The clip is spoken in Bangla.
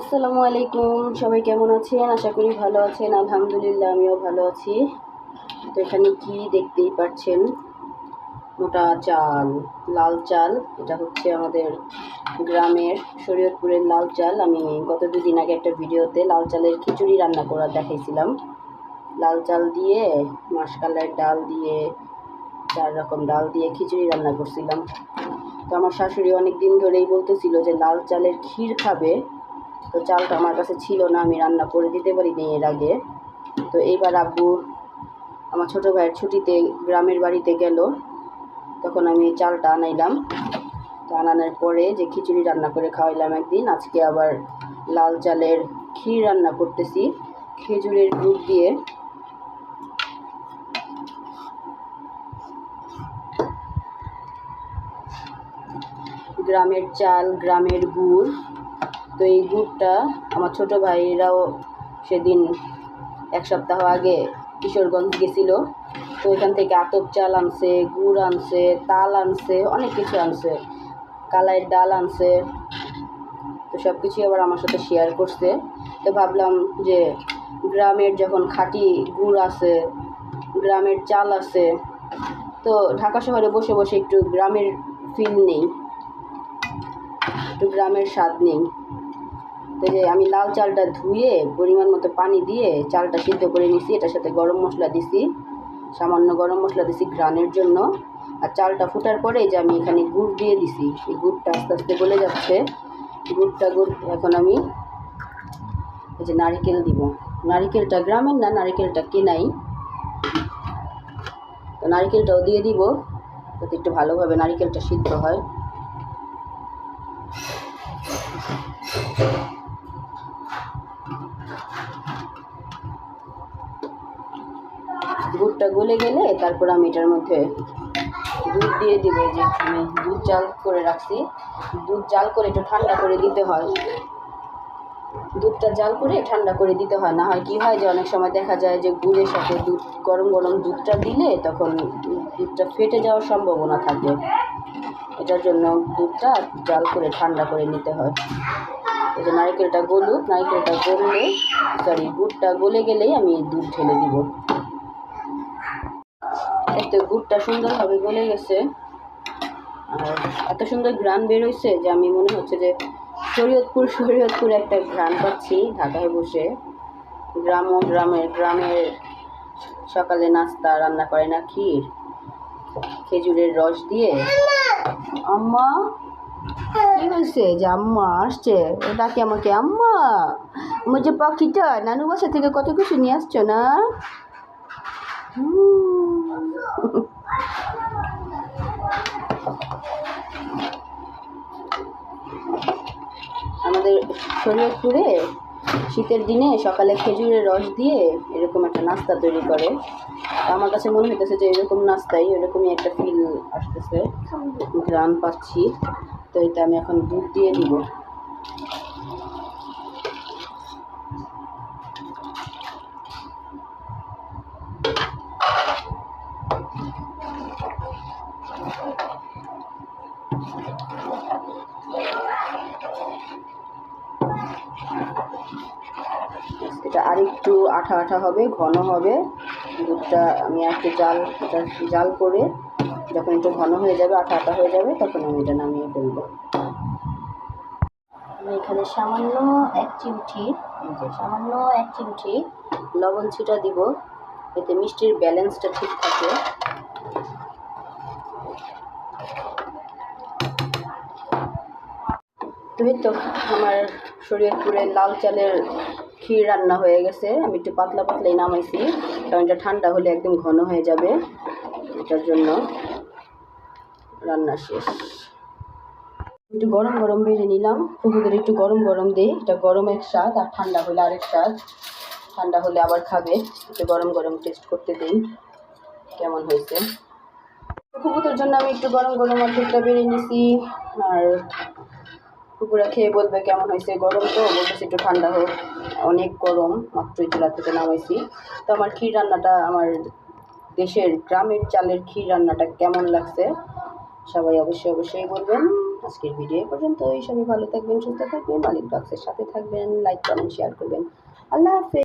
আসসালামু আলাইকুম, সবাই কেমন আছেন? আশা করি ভালো আছেন, আলহামদুলিল্লাহ আমিও ভালো আছি। তো এখানে কি দেখতেই পাচ্ছেন? মোটা চাল, লাল চাল, এটা হচ্ছে আমাদের গ্রামের শরীয়তপুরের লাল চাল। আমি গত দুদিন আগে একটা ভিডিওতে লাল চালের খিচুড়ি রান্না করা দেখাইছিলাম। লাল চাল দিয়ে মাসকালের ডাল দিয়ে, চার রকম ডাল দিয়ে খিচুড়ি রান্না করছিলাম। তো আমার শাশুড়ি অনেক দিন ধরেই বলতেছিল যে লাল চালের ক্ষীর খাবে। তো চালটা আমার কাছে ছিল না, আমি রান্না করে দিতে পারিনি এর আগে। তো এইবার আব্বু আমার ছোটো ভাইয়ের ছুটিতে গ্রামের বাড়িতে গেল। তখন আমি চালটা আনাইলাম। তো আনানোর পরে যে খিচুড়ি রান্না করে খাওয়াইলাম একদিন, আজকে আবার লাল চালের ক্ষীর রান্না করতেছি, খেজুরের গুড় দিয়ে। গ্রামের চাল, গ্রামের গুড়। তো এই গুড়টা আমার ছোটো ভাইরাও সেদিন এক সপ্তাহ আগে কিশোরগঞ্জ গেছিল। তো এখান থেকে আতপ চাল আনছে, গুড় আনছে, তাল আনছে, অনেক কিছু আনছে। কালাইয়ের ডাল আনছে। তো সব কিছুই আবার আমার সাথে শেয়ার করছে। তো ভাবলাম যে গ্রামের যখন খাঁটি গুড় আছে, গ্রামের চাল আছে, তো ঢাকা শহরে বসে বসে একটু গ্রামের ফিল নেই, একটু গ্রামের স্বাদ নেই। তো যে আমি লাল চালটা ধুয়ে পরিমাণ মতো পানি দিয়ে চালটা সিদ্ধ করে নিছি, এটার সাথে গরম মশলা দিছি, সামান্য গরম মশলা দিছি ঘ্রাণের জন্য। আর চালটা ফুটার পরে যে আমি এখানে গুড় দিয়ে দিছি, এই গুড়টা আস্তে আস্তে গলে যাচ্ছে। গুড়টা গুড়, এখন আমি এই যে নারিকেল দিব। নারিকেলটা গ্রামের না, নারিকেলটা কেনাই। তো নারিকেলটাও দিয়ে দিব, যাতে একটু ভালোভাবে নারিকেলটা সিদ্ধ হয়। গুড়টা গলে গেলে তারপর আমি এটার মধ্যে দুধ দিয়ে দিব যে আমি দুধ জাল করে রাখছি। দুধ জাল করে একটু ঠান্ডা করে দিতে হয়। দুধটা জাল করে ঠান্ডা করে দিতে হয়। না হয় কি হয় যে অনেক সময় দেখা যায় যে গুড়ের সাথে দুধ, গরম গরম দুধটা দিলে তখন দুধটা ফেটে যাওয়ার সম্ভাবনা থাকে। এটার জন্য দুধটা জাল করে ঠান্ডা করে নিতে হয়। এই যে নারকেলটা গলুক, নারকেলটা গললে সরি গুড়টা গলে গেলেই আমি দুধ ঢেলে দিব। এতে গুড়টা সুন্দরভাবে গলে গেছে। আর এত সুন্দর ঘ্রাণ বের হয়েছে যে আমি মনে হচ্ছে যে শরীয়তপুর শরীয়তপুর একটা ঘ্রাণ পাচ্ছি ঢাকায় বসে। গ্রাম ও গ্রামের গ্রামের সকালে নাস্তা, রান্না করে না ক্ষীর, খেজুরের রস দিয়ে। আম্মা, কি হয়েছে যে আম্মা আসছে? ডাকে আমাকে, আম্মা, আমার যে পাখিটা, নানু বাসা থেকে কত কিছু নিয়ে আসছো না। আমাদের শরীয়তপুরে শীতের দিনে সকালে খেজুরের রস দিয়ে এরকম একটা নাস্তা তৈরি করে। আমার কাছে মনে হইতেছে যে এরকম নাস্তাই এরকমই একটা ফিল আসতেছে। ঘ্রাণ পাচ্ছি তো এটা আমি এখন দুধ দিয়ে দিব। এটা আরেকটু আঠা আঠা হবে ঘন হবে। দুধটা আমি একটু জাল এটা জাল করে যখন একটু ঘন হয়ে যাবে আঠা আঠা হয়ে যাবে তখন আমি এটা নামিয়ে ফেলব। আমি এখানে সামান্য এক চিমটি সামান্য এক চিমটি লবণ ছিটা দিব এতে মিষ্টির ব্যালেন্সটা ঠিক থাকে। তো তো আমার শরীয়তপুরের লাল চালের ক্ষীর রান্না হয়ে গেছে। আমি একটু পাতলা পাতলাই নামাইছি, কারণ এটা ঠান্ডা হলে একদম ঘন হয়ে যাবে। এটার জন্য রান্না শেষ। একটু গরম গরম বেড়ে নিলাম। ফুকুদের একটু গরম গরম দিই এটা গরম এক স্বাদ, আর ঠান্ডা হলে আরেক স্বাদ। ঠান্ডা হলে আবার খাবে। একটু গরম গরম টেস্ট করতে দিন। কেমন হয়েছে? ফুকুদের জন্য আমি একটু গরম গরম অর্ধেকটা বেড়ে নিছি। আর কুকুরা খেয়ে বলবে কেমন হয়েছে? গরম তো, বলতেছে একটু ঠান্ডা হোক। অনেক গরম মাত্রই চুলা থেকে নামাইছি। তো আমার ক্ষীর রান্নাটা, আমার দেশের গ্রামের চালের ক্ষীর রান্নাটা কেমন লাগছে? সবাই অবশ্যই অবশ্যই বলবেন। আজকের ভিডিও পর্যন্ত সবাই ভালো থাকবেন, সুস্থ থাকবেন। মালিক ব্লগসের সাথে থাকবেন। লাইক কমেন্ট শেয়ার করবেন। আল্লাহ হাফেজ।